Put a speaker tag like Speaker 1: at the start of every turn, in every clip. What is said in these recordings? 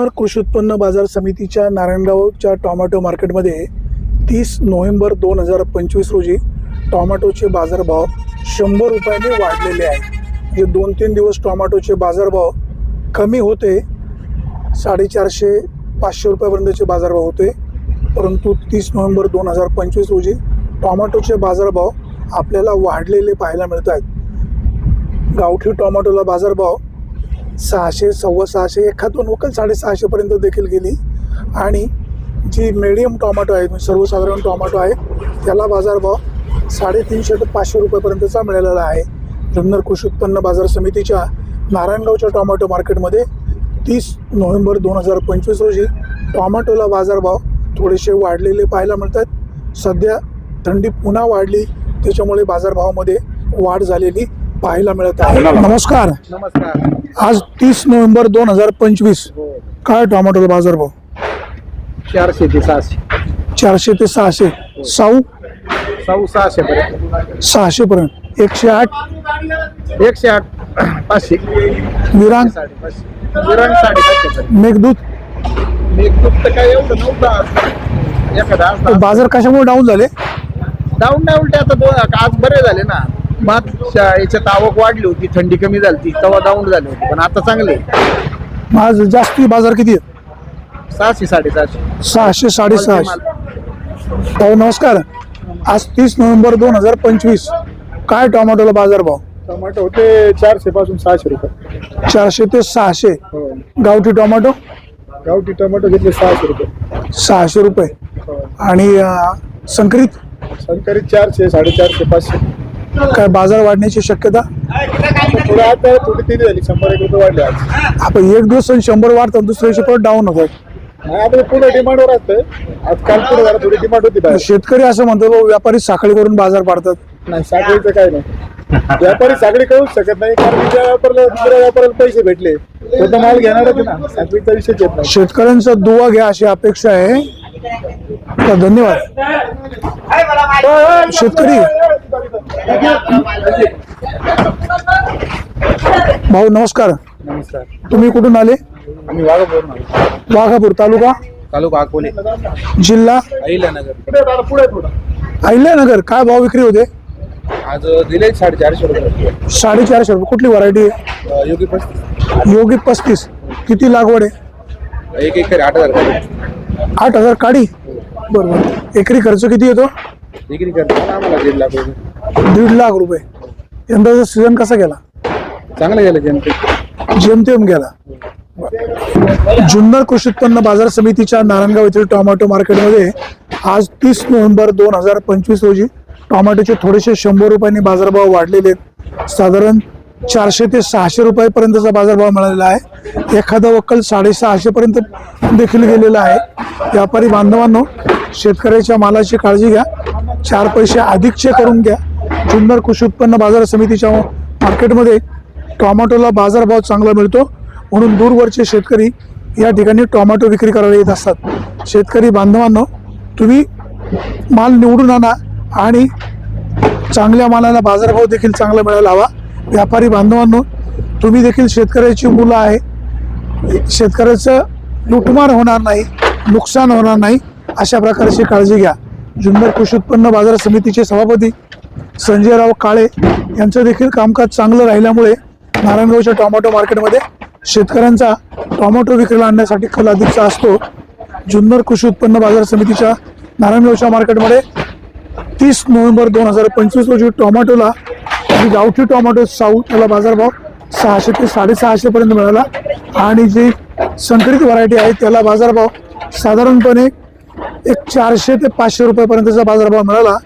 Speaker 1: जुन्नर कृषी उत्पन्न बाजार समितीच्या नारायणगावच्या टॉमॅटो मार्केटमध्ये तीस नोव्हेंबर दोन हजार पंचवीस रोजी टॉमॅटोचे बाजारभाव शंभर रुपयाने वाढलेले आहेत. म्हणजे दोन तीन दिवस टॉमॅटोचे बाजारभाव कमी होते साडेचारशे पाचशे रुपयापर्यंतचे बाजारभाव होते. परंतु तीस नोव्हेंबर दोन हजार पंचवीस रोजी टॉमॅटोचे बाजारभाव आपल्याला वाढलेले पाहायला मिळत आहेत. गावठी टॉमॅटोला बाजारभाव सहाशे सव्वा सहाशे एखाद दोन वकल साडेसहाशेपर्यंत देखील गेली. आणि जी मिडियम टॉमॅटो आहे म्हणजे सर्वसाधारण टॉमॅटो आहे त्याला बाजारभाव साडेतीनशे ते पाचशे रुपयापर्यंतचा मिळालेला आहे. जुन्नर कृषी उत्पन्न बाजार समितीच्या नारायणगावच्या टॉमॅटो मार्केटमध्ये तीस नोव्हेंबर दोन हजार पंचवीस रोजी टॉमॅटोला बाजारभाव थोडेसे वाढलेले पाहायला मिळतात. सध्या थंडी पुन्हा वाढली त्याच्यामुळे बाजारभावामध्ये वाढ झालेली. पाहायला मिळत आहे. नमस्कार.
Speaker 2: नमस्कार.
Speaker 1: आज तीस नोव्हेंबर दोन हजार पंचवीस. काय टोमॅटोचा बाजारभाव
Speaker 2: चारशे ते सहाशे.
Speaker 1: चारशे ते सहाशे. साऊ?
Speaker 2: साऊ सहाशे पर्यंत.
Speaker 1: सहाशे पर्यंत. एकशे आठ?
Speaker 2: एकशे आठ. पाचशे.
Speaker 1: विरांग?
Speaker 2: साडेपाचशे. विरांग साडेपाचशे पर्यंत.
Speaker 1: मेघदूत?
Speaker 2: मेघदूत तर काय एवढं नव्हतं. एखादा
Speaker 1: ते बाजार कशामुळे डाऊन झाले?
Speaker 2: डाऊन नाही उलटे आता आज बरे झाले ना. शा- याच्यात आवक वाढली होती थंडी कमी झाली होती तेव्हा डाऊन झाली होती पण आता चांगले
Speaker 1: आज जास्ती बाजार किती आहे
Speaker 2: सहाशे साडेसहाशे.
Speaker 1: सहाशे साडेसहाशे. भाऊ नमस्कार. आज तीस नोव्हेंबर दोन हजार पंचवीस. काय टोमॅटोला बाजारभाव
Speaker 2: टोमॅटो होते चारशे पासून सहाशे रुपये.
Speaker 1: चारशे ते सहाशे.
Speaker 2: हो.
Speaker 1: गावठी टोमॅटो?
Speaker 2: गावठी टोमॅटो घेतले सहाशे रुपये.
Speaker 1: सहाशे रुपये. आणि अं, संकरित?
Speaker 2: संकरित चारशे साडेचारशे पाचशे.
Speaker 1: काय बाजार वाढण्याची शक्यता?
Speaker 2: थोडं झाली. शंभर एक रुपये वाढले आज.
Speaker 1: आपण एक दिवस शंभर वाढतात दुसऱ्या दिवशी परत डाऊन होतात
Speaker 2: नाही आता पुढे डिमांडवर असतं आज काल पुढे जरा थोडी डिमांड होती बाहेर.
Speaker 1: शेतकरी असं म्हणतो "भाऊ, व्यापारी साखळी करून बाजार पाडतात.
Speaker 2: नाही साखळीचं काय नाही. व्यापारी साखळी करूच शकत नाही कारण ज्या व्यापाऱ्याला दुसऱ्या व्यापाऱ्याला पैसे भेटले. तो तर माल घेणारच आहे ना. साखळीचा विषयच येत नाही.
Speaker 1: शेतकऱ्यांचा दुवा घ्या अशी अपेक्षा आहे. धन्यवाद. शेतकरी. भाऊ नमस्कार.
Speaker 2: नमस्कार.
Speaker 1: तुम्ही कुठून आले?
Speaker 2: आम्ही वाघापूर
Speaker 1: वाघापूर तालुका?
Speaker 2: तालुका अकोले.
Speaker 1: जिल्हा?
Speaker 2: अहिल्यानगर.
Speaker 1: अहिल्यानगर. काय भाव विक्री होते?
Speaker 2: आज दिले साडेचारशे रुपये.
Speaker 1: साडेचारशे रुपये. कुठली व्हरायटी आहे
Speaker 2: योगी पस्तीस.
Speaker 1: योगी पस्तीस. किती लागवड आहे?
Speaker 2: एक एकर आठ हजार
Speaker 1: आठ हजार काढी? बरोबर. एकरी खर्च किती येतो?
Speaker 2: करताना आम्हाला दीड लाख रुपये.
Speaker 1: दीड लाख रुपये. यंदाचा सीझन कसा गेला?
Speaker 2: चांगलं गेलं जनते
Speaker 1: जेमतेम गेला. जुन्नर कृषी उत्पन्न बाजार समितीच्या नारायणगाव येथील टोमॅटो मार्केटमध्ये आज तीस नोव्हेंबर दोन हजार पंचवीस रोजी टोमॅटोचे थोडेसे शंभर रुपयांनी बाजारभाव वाढलेले आहेत. साधारण चारशे ते सहाशे रुपयापर्यंतचा बाजारभाव मिळालेला आहे. एखादा वक्कल साडेसहाशे पर्यंत देखील गेलेला आहे. व्यापारी बांधवांनो शेतकऱ्याच्या मालाची काळजी घ्या. चार पैसे अधिकचे करून घ्या. जुन्नर कृषी उत्पन्न बाजार समितीच्या मार्केटमध्ये टोमॅटोला बाजारभाव चांगला मिळतो. म्हणून दूरवरचे शेतकरी या ठिकाणी टोमॅटो विक्री करायला येत असतात. शेतकरी बांधवांनो तुम्ही माल निवडून आणा आणि चांगल्या मालाला बाजारभाव देखील चांगला मिळायला हवा. व्यापारी बांधवांनो तुम्ही देखील शेतकऱ्याची मुलं आहे. शेतकऱ्याचं लुटमार होणार नाही नुकसान होणार नाही. अशा प्रकारची काळजी घ्या. जुन्नर कृषी उत्पन्न बाजार समितीचे सभापती संजयराव काळे यांचं देखील कामकाज चांगलं राहिल्यामुळे नारायणगावच्या टॉमॅटो मार्केटमध्ये शेतकऱ्यांचा टॉमॅटो विक्रीला आणण्यासाठी कल अधिकचा असतो. जुन्नर कृषी उत्पन्न बाजार समितीच्या नारायणगावच्या मार्केटमध्ये तीस नोव्हेंबर दोन हजार पंचवीस रोजी टोमॅटोला गावठी टोमॅटो साऊ त्याला बाजारभाव सहाशे ते साडेसहाशेपर्यंत मिळाला. आणि जी संकरित व्हरायटी आहे त्याला बाजारभाव साधारणपणे एक चारशे ते पाचशे रुपयापर्यंतचा बाजारभाव मिळाला.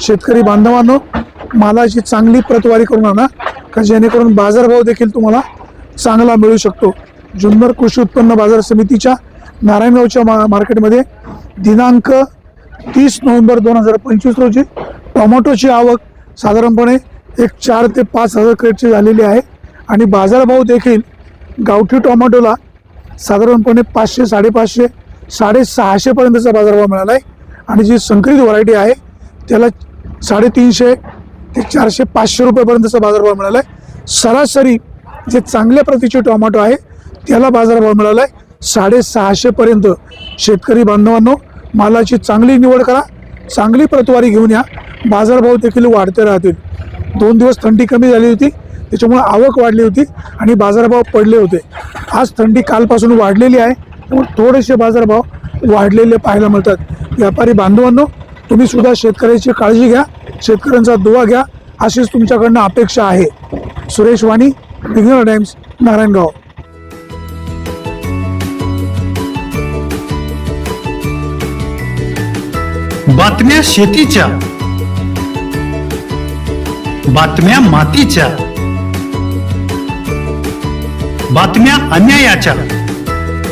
Speaker 1: शेतकरी बांधवांनो मालाची चांगली प्रतवारी करून आणा का जेणेकरून बाजारभाव देखील तुम्हाला चांगला मिळू शकतो. जुन्नर कृषी उत्पन्न बाजार समितीच्या नारायणगावच्या मा मार्केटमध्ये दिनांक तीस नोव्हेंबर दोन हजार पंचवीस रोजी टोमॅटोची आवक साधारणपणे एक चार ते पाच हजार क्रेटची झालेली आहे. आणि बाजारभाव देखील गावठी टोमॅटोला साधारणपणे पाचशे साडेपाचशे साडेसहाशेपर्यंतचा बाजारभाव मिळाला आहे आणि जी संकरित व्हरायटी आहे त्याला साडेतीनशे ते चारशे पाचशे रुपयेपर्यंतचा बाजारभाव मिळाला आहे सरासरी जे चांगल्या प्रतीचे टोमॅटो आहे त्याला बाजारभाव मिळाला आहे साडेसहाशेपर्यंत शेतकरी बांधवांनो मालाची चांगली निवड करा चांगली प्रतवारी घेऊन या. बाजारभाव देखील वाढते राहतील. दोन दिवस थंडी कमी झाली होती त्याच्यामुळे आवक वाढली होती आणि बाजारभाव पडले होते. आज थंडी कालपासून वाढलेली आहे. त्यामुळे थोडेसे बाजारभाव वाढलेले पाहायला मिळतात. व्यापारी बांधवांनो तुम्ही सुद्धा शेतकऱ्याची काळजी घ्या शेतकऱ्यांचा दुवा घ्या अशीच तुमच्याकडनं अपेक्षा आहे. सुरेश वाणी विघ्नर टाइम्स नारायणगाव.
Speaker 3: बातम्या शेतीच्या. बातम्या मातीच्या. बातम्या अन्यायाच्या.